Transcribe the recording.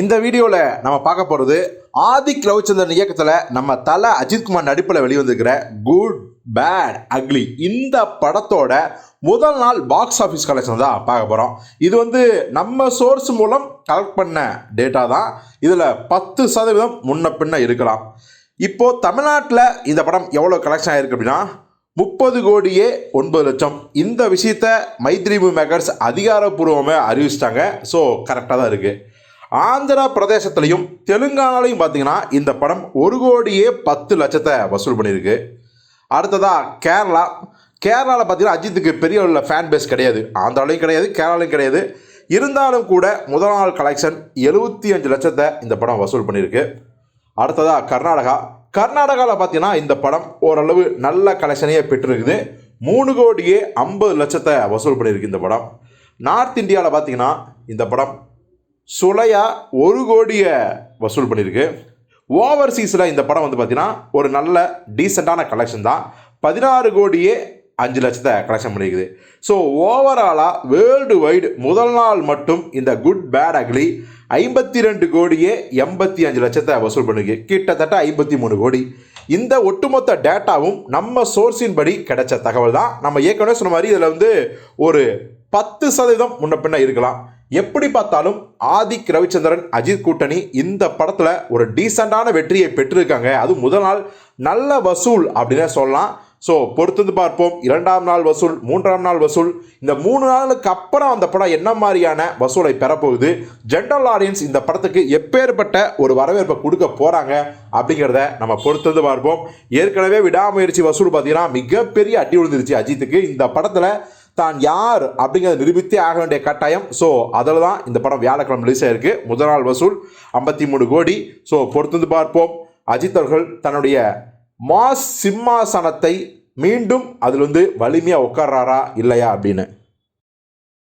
இந்த வீடியோவில் நம்ம பார்க்க போகிறது ஆதிக் ரவிச்சந்திரன் இயக்கத்தில் நம்ம தலை அஜித்குமார் நடிப்பில் வெளிவந்திருக்கிற குட் பேட் அக்லி இந்த படத்தோட முதல் நாள் பாக்ஸ் ஆஃபீஸ் கலெக்ஷன் தான் பார்க்க போகிறோம் இது வந்து நம்ம சோர்ஸ் மூலம் கலெக்ட் பண்ண டேட்டா தான். இதில் பத்து சதவீதம் முன்ன பின்ன இருக்கலாம். இப்போது தமிழ்நாட்டில் இந்த படம் எவ்வளோ கலெக்ஷன் ஆகிருக்கு அப்படின்னா முப்பது கோடியே ஒன்பது லட்சம். இந்த விஷயத்த மைத்ரி மேக்கர்ஸ் அதிகாரப்பூர்வமாக அறிவிச்சிட்டாங்க. ஸோ கரெக்டாக தான் இருக்குது ஆந்திரா பிரதேசத்துலையும் தெலுங்கானாலையும் பார்த்தீங்கன்னா இந்த படம் ஒரு கோடியே பத்து லட்சத்தை வசூல் பண்ணியிருக்கு. அடுத்ததாக கேரளா. கேரளாவில் பார்த்தீங்கன்னா அஜித்துக்கு பெரிய அளவில் ஃபேன் பேஸ் கிடையாது. ஆந்திராலையும் கிடையாது கேரளாலையும் கிடையாது. இருந்தாலும் கூட முதல் நாள் கலெக்ஷன் எழுபத்தி அஞ்சு லட்சத்தை இந்த படம் வசூல் பண்ணியிருக்கு. அடுத்ததாக கர்நாடகா. கர்நாடகாவில் பார்த்தீங்கன்னா இந்த படம் ஓரளவு நல்ல கலெக்ஷனையே பெற்றிருக்குது. மூணு கோடியே ஐம்பது லட்சத்தை வசூல் பண்ணியிருக்கு இந்த படம். நார்த் இந்தியாவில் பார்த்தீங்கன்னா இந்த படம் சுலையாக ஒரு கோடியை வசூல் பண்ணியிருக்கு. ஓவர்சீஸில் இந்த படம் வந்து பார்த்தீங்கன்னா ஒரு நல்ல டீசெண்டான கலெக்ஷன் தான். பதினாறு கோடியே அஞ்சு லட்சத்தை கலெக்ஷன் பண்ணியிருக்குது. ஸோ ஓவராலாக வேர்ல்டு வைடு முதல் நாள் மட்டும் இந்த குட் பேட் அக்லி ஐம்பத்தி ரெண்டு கோடியே எண்பத்தி அஞ்சு லட்சத்தை வசூல் பண்ணிருக்கு கிட்டத்தட்ட ஐம்பத்தி மூணு கோடி. இந்த ஒட்டுமொத்த டேட்டாவும் நம்ம சோர்ஸின் படி கிடைச்ச தகவல் தான். நம்ம ஏற்கனவே சொன்ன மாதிரி இதில் வந்து ஒரு பத்து சதவீதம் முன்ன பின்ன இருக்கலாம். எப்படி பார்த்தாலும் ஆதிக் ரவிச்சந்திரன் அஜித் கூட்டணி இந்த படத்தில் ஒரு டீசெண்டான வெற்றியை பெற்றிருக்காங்க. அது முதல் நாள் நல்ல வசூல் அப்படின்னே சொல்லலாம். ஸோ பொறுத்தது பார்ப்போம். இரண்டாம் நாள் வசூல் மூன்றாம் நாள் வசூல். இந்த மூணு நாளுக்கு அப்புறம் அந்த படம் என்ன மாதிரியான வசூலை பெறப்போகுது? ஜென்ரல் ஆடியன்ஸ் இந்த படத்துக்கு எப்பேற்பட்ட ஒரு வரவேற்பை கொடுக்க போகிறாங்க அப்படிங்கிறத நம்ம பொறுத்தது பார்ப்போம். ஏற்கனவே விடாமுயற்சி வசூல் பார்த்தீங்கன்னா மிகப்பெரிய அடி விழுந்துருச்சு அஜித்துக்கு. இந்த படத்தில் தான் யார் அப்படிங்கிறத நிரூபித்தே ஆக வேண்டிய கட்டாயம். ஸோ அதில் தான் இந்த படம் வியாழக்கிழமை ரிலீஸ் ஆயிருக்கு. முதல் நாள் வசூல் ஐம்பத்தி மூணு கோடி. ஸோ பொறுத்திருந்து பார்ப்போம். அஜித் அவர்கள் தன்னுடைய மாஸ் சிம்மாசனத்தை மீண்டும் அதில் வந்து வலிமையாக உட்கார்றாரா இல்லையா அப்படின்னு.